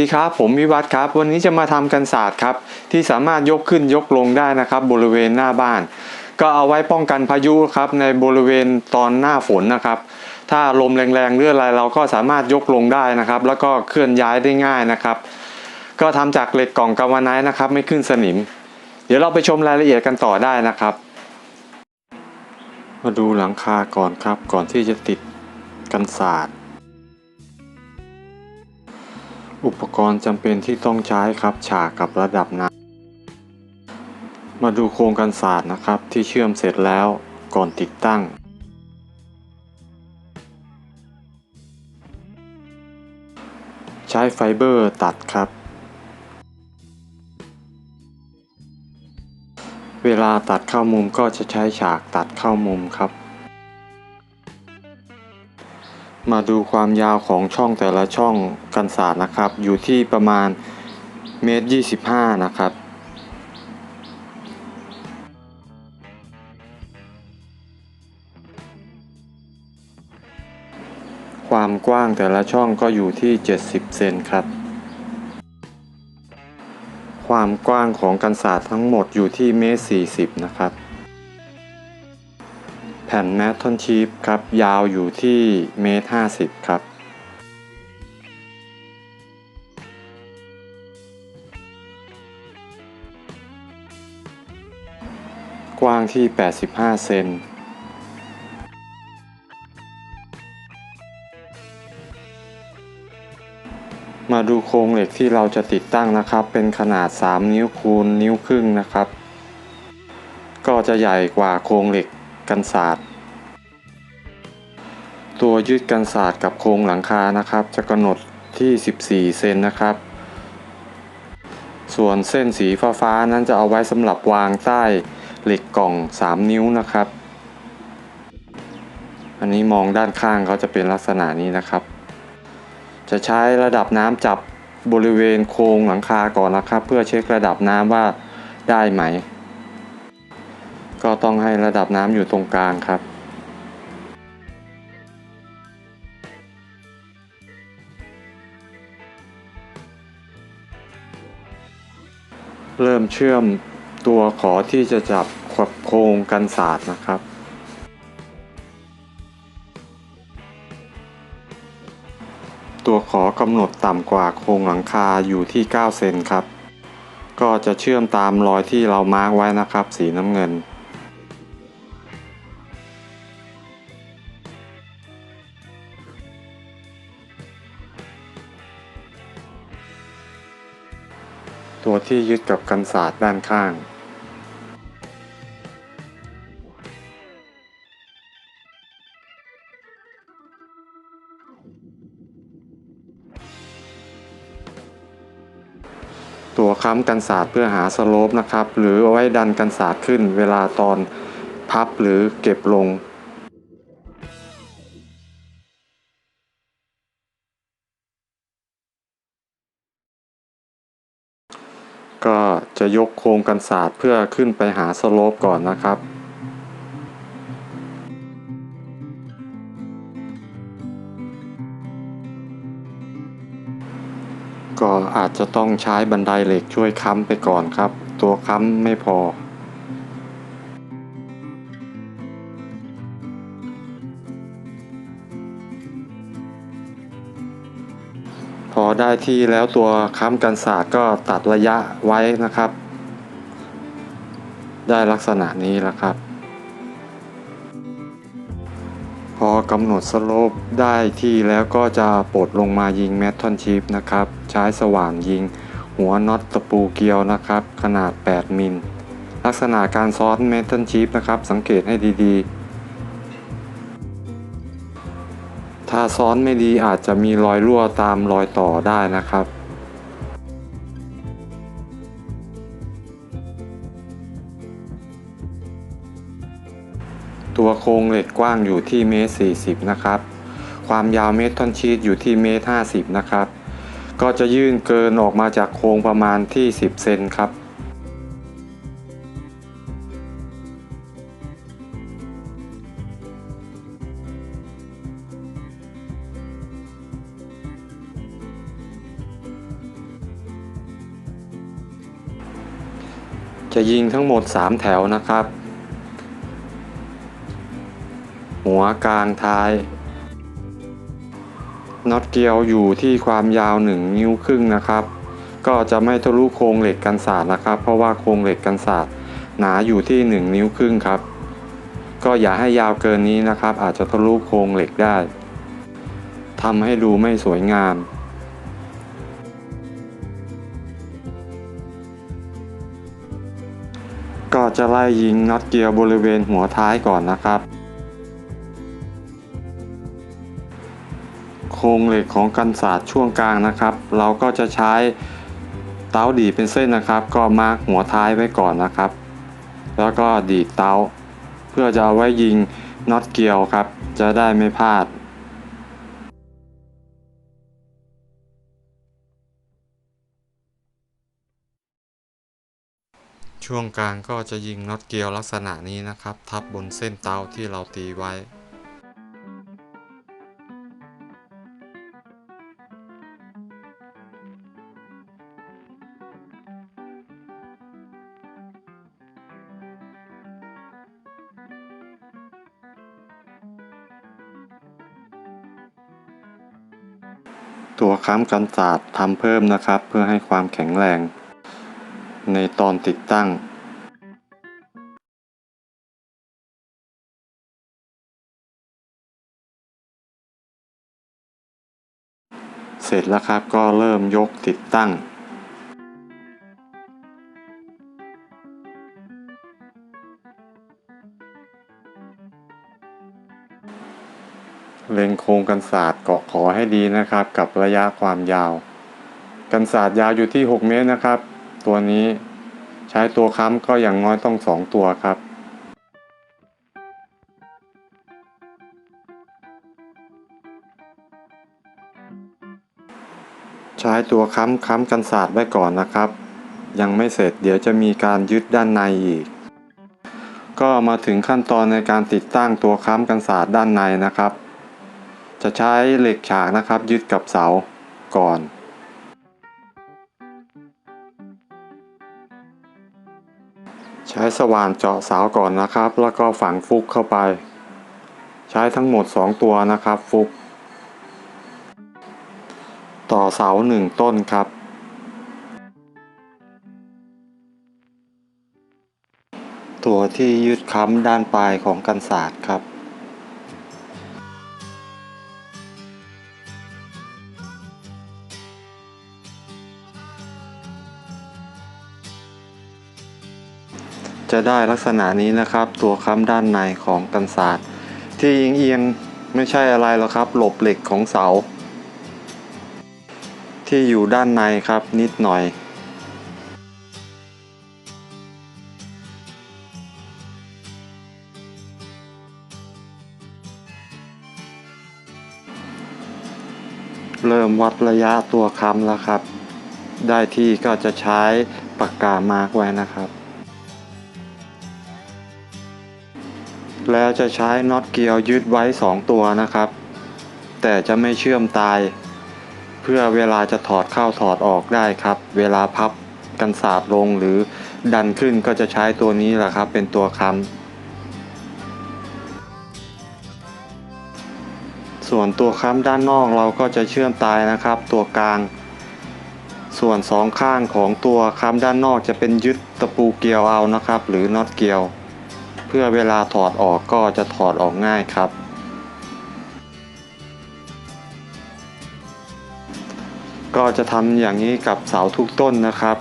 ดีครับ ผมวิวัฒน์ครับ วันนี้จะมาทำกันศาสตร์ครับ ที่สามารถยกขึ้นยกลงได้นะครับ บริเวณหน้าบ้าน ก็เอาไว้ป้องกันพายุครับในบริเวณตอนหน้าฝนนะครับ ถ้าลมแรงๆหรืออะไรเราก็สามารถยกลงได้นะครับ แล้วก็เคลื่อนย้ายได้ง่ายนะครับ ก็ทำจากเหล็กกล่องกาวไนท์นะครับ ไม่ขึ้นสนิม เดี๋ยวเราไปชมรายละเอียดกันต่อได้นะครับ มาดูหลังคาก่อนครับก่อนที่จะติดกันศาสตร์ อุปกรณ์จำเป็นที่ต้องใช้ครับฉากกับระดับน้ำมาดูโครงกันศาสตร์นะครับที่เชื่อมเสร็จแล้วก่อนติดตั้ง ใช้ไฟเบอร์ตัดครับ เวลาตัดเข้ามุมก็จะใช้ฉากตัดเข้ามุมครับ มาดูความยาวของช่องแต่ละช่องกันศาสตร์นะครับ อยู่ที่ประมาณเมตรยี่สิบห้านะครับความกว้างแต่ละช่องก็อยู่ที่ 70 เซนครับ ความกว้างของกันศาสตร์ทั้งหมดอยู่ที่เมตร40 นะครับ แผ่นแมททอนชีฟครับ ยาวอยู่ที่เมตร50ครับ กว้างที่ 85 เซนมาดูโครงเหล็กที่เราจะติดตั้งนะครับ เป็นขนาด 3 นิ้วคูณนิ้วครึ่งนะครับ ก็จะใหญ่กว่าโครงเหล็ก กันศาสตร์ ตัวยึดกันศาสตร์กับโครงหลังคานะครับ จะกำหนดที่ 14 เซนนะครับ ส่วนเส้นสีฟ้าๆนั้นจะเอาไว้สำหรับวางใต้เหล็กกล่อง 3 นิ้วนะครับ อันนี้มองด้านข้างเขาจะเป็นลักษณะนี้นะครับ จะใช้ระดับน้ำจับบริเวณโครงหลังคาก่อนนะครับ เพื่อเช็คระดับน้ำว่าได้ไหม ก็ต้องให้ระดับน้ำอยู่ตรงกลางครับ เริ่มเชื่อมตัวขอที่จะจับขวบโครงกันศาสตร์นะครับตัวขอกำหนดต่ำกว่าโครงหลังคาอยู่ที่ 9 เซนครับ ก็จะเชื่อมตามรอยที่เรามาร์กไว้นะครับ สีน้ำเงิน ที่ยึดกับกันศาสตร์ด้านข้าง ตัวค้ำกันศาสตร์เพื่อหาสโลปนะครับ หรือเอาไว้ดันกันศาสตร์ขึ้นเวลาตอนพับหรือเก็บลง ก็จะยกโครงกันศาสตร์เพื่อขึ้นไปหาสโลปก่อนนะครับก็อาจจะต้องใช้บันไดเหล็กช่วยค้ำไปก่อนครับ ตัวค้ำไม่พอ ได้ที่แล้วตัวค้ำกันศาสตร์ก็ตัดระยะไว้นะครับ ได้ลักษณะนี้แล้วครับ พอกำหนดสโลปได้ที่แล้วก็จะปลดลงมายิงแมททอนชีฟนะครับ ใช้สว่านยิงหัวน็อตตะปูเกลียวนะครับ ขนาด 8 มิล ลักษณะการซ้อนแมททอนชีฟนะครับ สังเกตให้ดีๆ ถ้าซ้อนไม่ดีอาจจะมีรอยรั่วตามรอยต่อได้นะครับ ตัวโครงเหล็กกว้างอยู่ที่เมตร40 นะครับ ความยาวเมตรท่อนชีตอยู่ที่เมตร50 นะครับ ก็จะยื่นเกินออกมาจากโครงประมาณที่ 10 เซนครับ จะยิงทั้งหมด 3 แถวนะครับ หัวกลางท้ายน็อตเกลียวอยู่ที่ความยาว 1 นิ้วครึ่งนะครับ ก็จะไม่ทะลุโครงเหล็กกันศาสตร์นะครับ เพราะว่าโครงเหล็กกันศาสตร์หนาอยู่ที่ 1 นิ้วครึ่งครับ ก็อย่าให้ยาวเกินนี้นะครับ อาจจะทะลุโครงเหล็กได้ทำให้ดูไม่สวยงาม ก็จะไล่ยิงน็อตเกียร์บริเวณหัวท้ายก่อนนะครับ โครงเหล็กของกันศาสตร์ช่วงกลางนะครับ เราก็จะใช้เต้าดีเป็นเส้นนะครับ ก็มาร์กหัวท้ายไว้ก่อนนะครับ แล้วก็ดีดเต้า เพื่อจะเอาไว้ยิงน็อตเกียวครับ จะได้ไม่พลาด ช่วงกลางก็จะยิงน็อตเกลียวลักษณะนี้นะครับ ทับบนเส้นเตาที่เราตีไว้ตัวค้ำกันศาสตร์ทำเพิ่มนะครับ เพื่อให้ความแข็งแรง ในตอนติดตั้งเสร็จแล้วครับก็เริ่มยกติดตั้ง เล็งโครงกันศาสตร์เกาะขอให้ดีนะครับ กับระยะความยาว กันศาสตร์ยาวอยู่ที่ 6 เมตรนะครับ ตัวนี้ใช้ตัวค้ำก็อย่างน้อยต้อง2ตัวครับ ใช้ตัวค้ำค้ำกันศาสตร์ไว้ก่อนนะครับ ยังไม่เสร็จเดี๋ยวจะมีการยึดด้านในอีก ก็มาถึงขั้นตอนในการติดตั้งตัวค้ำกันศาสตร์ด้านในนะครับ จะใช้เหล็กฉากนะครับ ยึดกับเสาก่อน ใช้สว่านเจาะเสาก่อนนะครับ แล้วก็ฝังฟุกเข้าไป ใช้ทั้งหมด 2 ตัวนะครับฟุก ต่อเสาหนึ่งต้นครับ ตัวที่ยึดค้ำด้านปลายของกันศาสตร์ครับ จะได้ลักษณะนี้นะครับ ตัวค้ำด้านในของกันศาสตร์ ที่เอียงๆไม่ใช่อะไรหรอกครับ หลบเหล็กของเสา ที่อยู่ด้านในครับนิดหน่อยเริ่มวัดระยะตัวค้ำแล้วครับ ได้ที่ก็จะใช้ปากกามาร์กไว้นะครับ แล้วจะใช้น็อตเกลียวยึดไว้ 2 ตัวนะครับ แต่จะไม่เชื่อมตาย เพื่อเวลาจะถอดเข้าถอดออกได้ครับ เวลาพับกันสาบลงหรือดันขึ้นก็จะใช้ตัวนี้แหละครับ เป็นตัวค้ำส่วนตัวค้ำด้านนอกเราก็จะเชื่อมตายนะครับ ตัวกลาง ส่วนสองข้างของตัวค้ำด้านนอกจะเป็นยึดตะปูเกลียวเอานะครับ หรือน็อตเกลียว เพื่อเวลาถอดออกก็จะถอดออกง่ายครับ ก็จะทำอย่างนี้กับเสาทุกต้นนะครับ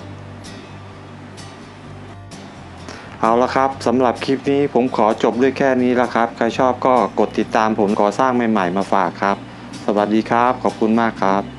เอาละครับสำหรับคลิปนี้ผมขอจบด้วยแค่นี้ละครับ ใครชอบก็กดติดตามผมก่อสร้างใหม่ๆมาฝากครับ สวัสดีครับ ขอบคุณมากครับ